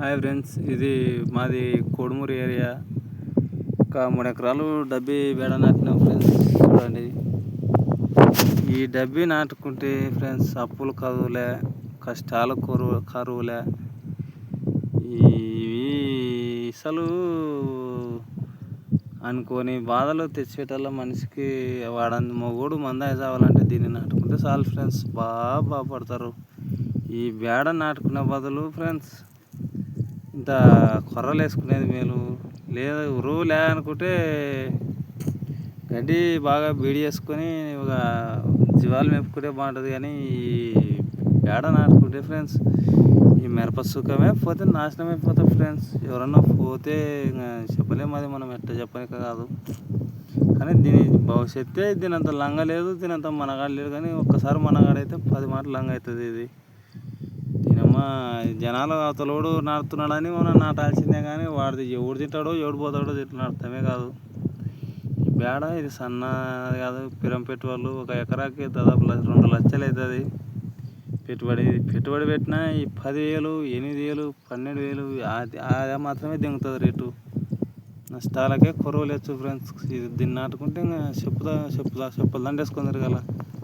Hi friends ఇది మాది Kodumur area. ఒక మూడు ఎకరాలు డబ్బి బేడ నాటినాం ఫ్రెండ్స్ చూడండి. ఈ డబ్బి నాటుకుంటే ఫ్రెండ్స్ అప్పులు కరువులే కష్టాలు కరువు కరువులే. ఇవి అసలు అనుకోని బాధలు తెచ్చేటల్ల మనిషికి వాడని మొగోడు మందా చావాలంటే దీన్ని నాటుకుంటే చాలు ఫ్రెండ్స్ బాగా బాగుపడతారు ఈ బేడ నాటుకునే బదులు ఫ్రెండ్స్ ఇంత కొర్రలు వేసుకునేది మేలు. లేదు ఉరువు లేదనుకుంటే గడ్డి బాగా బీడి చేసుకొని ఒక జీవాలు మేపుకుంటే బాగుంటుంది కానీ ఈ పేడ నాటుకుంటే ఫ్రెండ్స్ ఈ మిరప సుఖమే పోతే నాశనం అయిపోతుంది ఫ్రెండ్స్ ఎవరన్నా పోతే ఇంకా చెప్పలేము అది మనం ఎట్ట చెప్పనిక కాదు. కానీ దీని భవిష్యత్తే దీని అంత లంగ లేదు దీని అంత మనగాడు లేదు కానీ ఒక్కసారి మనగాడైతే పది మాటలు లంగ అవుతుంది ఇది. జనాలు అతలోడు నాటుతున్నాడని మనం నాటాల్సిందే కానీ వాడిది ఎవడు తింటాడో ఎవడు పోతాడో ఇట్లా అర్థమే కాదు. బేడ ఇది సన్న కాదు పిరం పెట్టుబడులు ఒక ఎకరాకి దాదాపు రెండు లక్షలు అవుతుంది. పెట్టుబడి పెట్టుబడి పెట్టినా ఈ పదివేలు ఎనిమిది వేలు పన్నెండు వేలు అది మాత్రమే దింగుతుంది రేటు. నష్టాలకే కొరవలేచ్చు ఫ్రెండ్స్. ఇది దీన్ని నాటుకుంటే ఇంకా చెప్పుదా చెప్పుదా చెప్పులు దండేసుకొని కదా